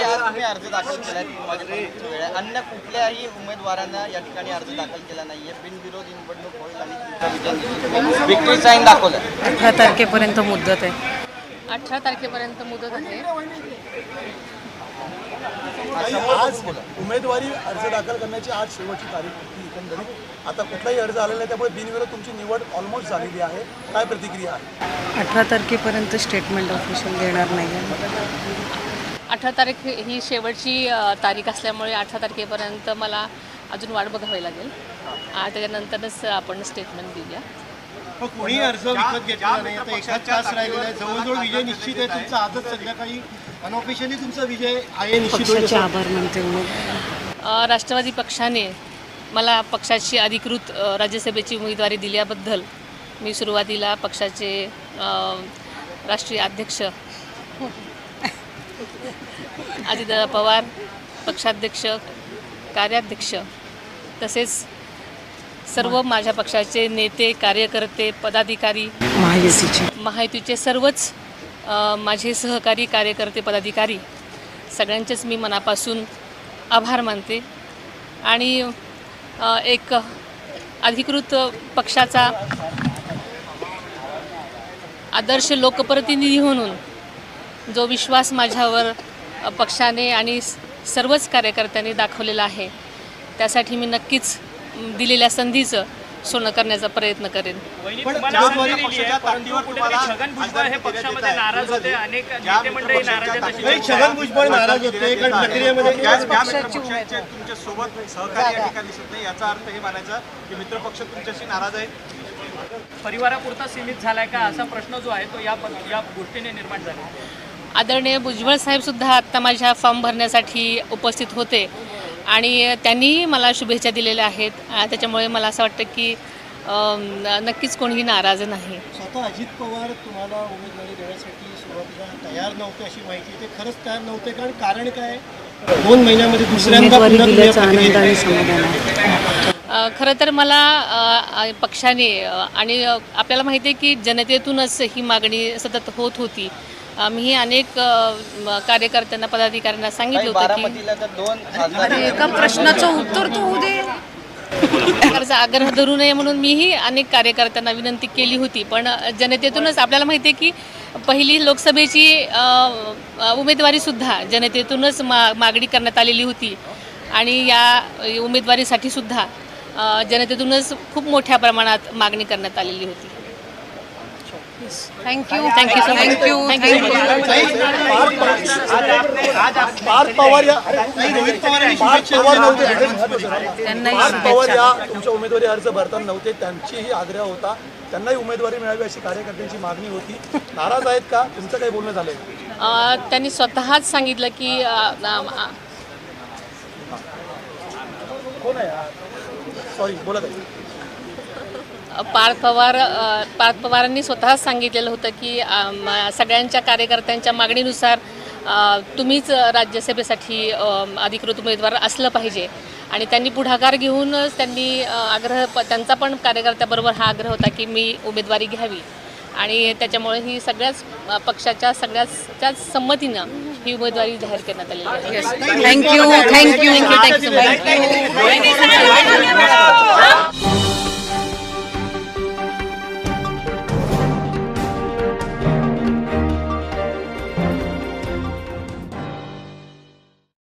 आज तुम्ही अर्ज दाखल केलाय वाजेपर्यंत वेळ आहे अन्य कुठल्याही उमेदवारांना या ठिकाणी अर्ज दाखल केला नाहीये. बिनविरोध निवडणूक होईल आणि साईन दाखवलं. अठरा तारखेपर्यंत मुदत आहे. अठरा तारखेपर्यंत मुदत आहे. आज उमेदवारी अर्ज दाखल करण्याची आज शेवटची तारीख होती एकंदरीत. आता कुठलाही अर्ज आलेला नाही त्यामुळे बिनविरोध तुमची निवड ऑलमोस्ट झालेली आहे. काय प्रतिक्रिया आहे? अठरा तारखेपर्यंत स्टेटमेंट ऑफिशियल देणार नाही आहे. अठरा तारीख ही शेवटची तारीख असल्यामुळे अठरा तारखेपर्यंत मला अजून वाट बघावी लागेल. त्याच्यानंतरच आपण स्टेटमेंट देऊया. कोणी अर्ज विकत घेतला नाही. आता एकाच तास राहिलेला आहे. जवळजवळ विजय निश्चित आहे. तुमचा आजच संध्याकाळी अनऑफिशियली तुमचा विजय आहे निश्चित आभार मानते राष्ट्रवादी पक्षाने मला पक्षाची अधिकृत राज्यसभेची उमेदवारी दिल्याबद्दल मी सुरुवातीला पक्षाचे राष्ट्रीय अध्यक्ष अजितदादा पवार पक्षाध्यक्ष कार्याध्यक्ष तसेच सर्व माझ्या पक्षाचे नेते कार्यकर्ते पदाधिकारी महायुतीचे. महायुतीचे सर्वच माझे सहकारी कार्यकर्ते पदाधिकारी सगळ्यांचेच मी मनापासून आभार मानते. आणि एक अधिकृत पक्षाचा आदर्श लोकप्रतिनिधी म्हणून जो विश्वास माझ्यावर पक्षाने आणि सर्वच कार्यकर्त्यांनी दाखवलेला आहे त्यासाठी मी नक्कीच दिलेल्या संधीचं सोनं करण्याचा प्रयत्न करेन. छगन भुजबळ हे पक्षामध्ये नाराज होते तुमच्यासोबत या ठिकाणी दिसत नाही याचा अर्थ हे मानायचा की मित्रपक्ष तुमच्याशी नाराज आहे परिवारापुरता सीमित झालाय का? असा प्रश्न जो आहे तो या या गोष्टीने निर्माण झाला. आदरणीय भुजबळ साहेब सुद्धा आत्ता माझ्या फॉर्म भरण्यासाठी उपस्थित होते. आणि त्यांनीही मला शुभेच्छा दिलेल्या आहेत. त्याच्यामुळे मला असं वाटतं की नक्कीच कोणीही नाराज नाही. स्वतः अजित पवार तुम्हाला उमेदवारी देण्यासाठी सुरुवातीला तयार नव्हते अशी माहिती ते खरंच तयार नव्हते. कारण कारण काय? दोन महिन्यामध्ये दुसऱ्यांदा खरं तर मला पक्षाने आणि आपल्याला माहिती आहे की जनतेतूनच ही मागणी सतत होत होती. अ, मीही अनेक कार्यकर्त्यांना पदाधिकाऱ्यांना सांगितलं होतं की एका प्रश्नाचं उत्तर तो होऊ दे. सरकारचा आग्रह धरू नये म्हणून मीही अनेक कार्यकर्त्यांना विनंती केली होती. पण जनतेतूनच आपल्याला माहिती आहे की पहिली लोकसभेची उमेदवारीसुद्धा जनतेतूनच मा मागणी करण्यात आलेली होती. आणि या उमेदवारीसाठी सुद्धा जनतेतूनच खूप मोठ्या प्रमाणात मागणी करण्यात आलेली होती. Thank you thank you so much thank you thank you Parth Pawar या रोहित पवार यांनी पार्थ शुभेच्छा पवार दिल्या. नव्हते. त्यांनाही पार्थ पवार शुभेच्छा या तुमच्या उमेदवारी अर्ज भरताना नव्हते. त्यांचीही आग्रह होता. त्यांनाही उमेदवारी मिळावी अशी कार्यकर्त्यांची मागणी होती. नाराज आहेत का? तुमचं काही बोलणं झालंय? अ, त्यांनी स्वतःच सांगितलं की अ, अ, कोण आहे? सॉरी बोलत आहे पार्थ पवार पार्थ पवारांनी स्वतःच सांगितलेलं होतं की सगळ्यांच्या कार्यकर्त्यांच्या मागणीनुसार तुम्हीच राज्यसभेसाठी अधिकृत उमेदवार असलं पाहिजे. आणि त्यांनी पुढाकार घेऊनच त्यांनी आग्रह प- त्यांचा पण कार्यकर्त्याबरोबर हा आग्रह होता की मी उमेदवारी घ्यावी. आणि त्याच्यामुळे ही सगळ्याच पक्षाच्या सगळ्याच संमतीनं ही उमेदवारी जाहीर करण्यात आलेली आहे. Thank you thank you thank you thank you